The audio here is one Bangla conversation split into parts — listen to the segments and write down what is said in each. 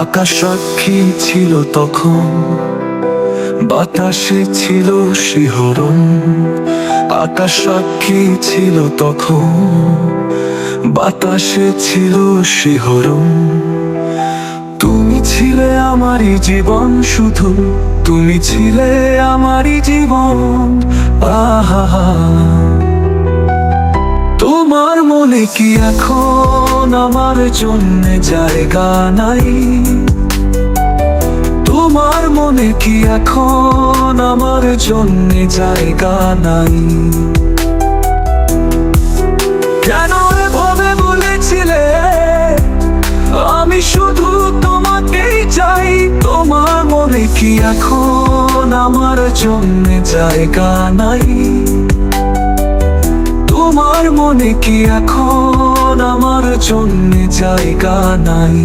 আকাশ সাক্ষী ছিল তখন, বাতাসে ছিল শিহরণ। আকাশ সাক্ষী ছিল তখন, বাতাসে ছিল শিহরণ। তুমি ছিলে আমারই জীবন শুধু, তুমি ছিলে আমারই জীবন, আহা তোমার মনে কি এখন আমার জন্য জায়গা নাই। তোমার মনে কি এখন আমার জন্য জায়গা নাই? কেন এভাবে বলেছিলে? আমি শুধু তোমাকেই চাই। তোমার মনে কি এখন আমার জন্য জায়গা নাই? তোমার মনে কি এখন আমার জন্য জায়গা নাই।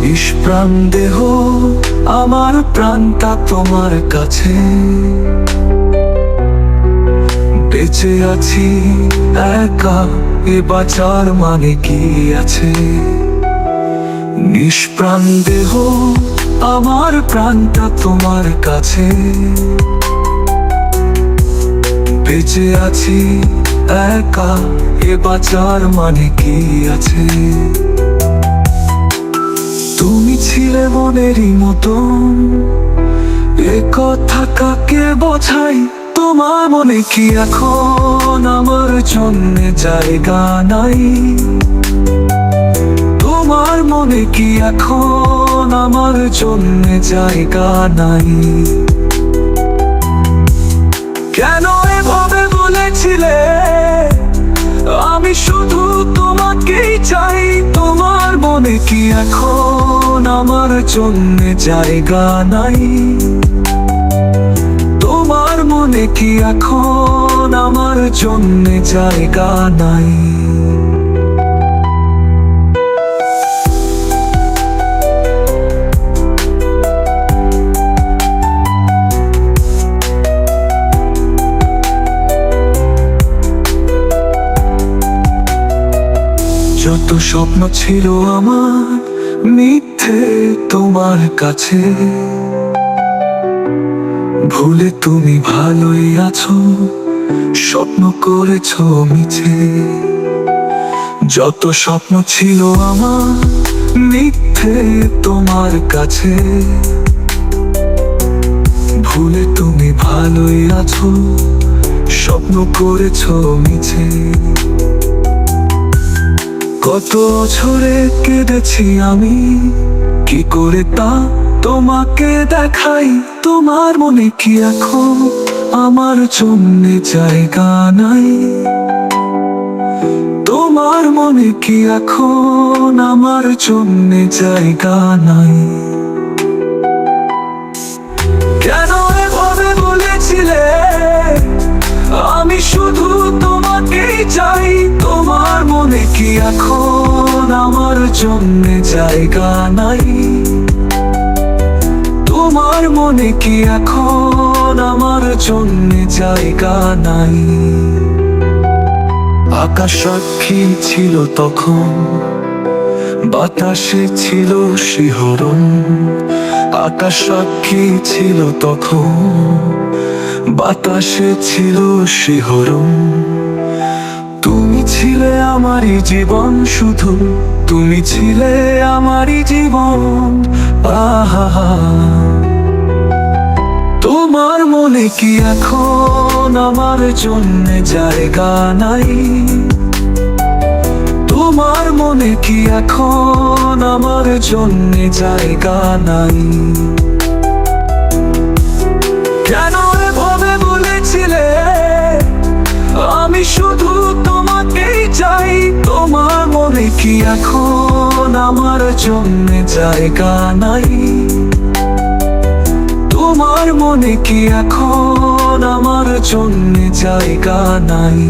নিষ্প্রাণ দেহ আমার প্রাণটা তোমার কাছে। বেঁচে আছি, একা। এ বাঁচার মানে কি আছে? নিষ্প্রাণ দেহ, আমার প্রাণটা তোমার কাছে। বেঁচে আছি, একা। এ বাঁচার মানে কি আছে? তুমি ছিলে মনেরই মতন, এ কথা কাকে বোঝাই তোমার মনে কি এখন আমার জন্য জায়গা নাই? তোমার মনে কি এখন আমার জন্য জায়গা নাই? কেন এভাবে বলেছিলে? আমি শুধু তোমাকেই চাই। তোমার মনে কি এখন আমার জন্য জায়গা নাই? তোমার মনে কি এখন আমার জন্য জায়গা নাই? যত স্বপ্ন ছিল আমার মিথ্যে তোমার কাছে। ভুলে তুমি ভালোই আছো, স্বপ্ন করেছ মিছে। যত স্বপ্ন ছিল আমার, মিথ্যে তোমার কাছে। ভুলে তুমি ভালোই আছো, স্বপ্ন করেছ মিছে। কত বছরে কেঁদেছি আমি, কি করে তা তোমাকে দেখাই? তোমার মনে কি এখন? আমার জন্য জায়গা নাই। তোমার মনে কি এখন? আমার জন্য জায়গা নাই। কেন এভাবে বলেছিলে? আমি শুধু তোমাকেই চাই। তোমার মনে কি এখন? আমার জন্য জায়গা নাই। তোমার মনে কি এখন আমার জন্য জায়গা নাই? আকাশ সাক্ষী ছিল তখন, বাতাসে ছিল শিহরণ। আকাশ সাক্ষী ছিল তখন, বাতাসে ছিল শিহরণ। তুমি ছিলে আমারই জীবন শুধু, তুমি ছিলে আমারই জীবন। আহা তোমার মনে কি এখন আমার জন্য জায়গা নাই? তোমার মনে কি এখন আমার জন্য জায়গা নাই? কেন এভাবে বলেছিলে? আমি শুধু তোমাকেই চাই। তোমার মনে কি এখন আমার জন্য জায়গা নাই? তোমার মনে কি এখন? আমার জন্য জায়গা নাই।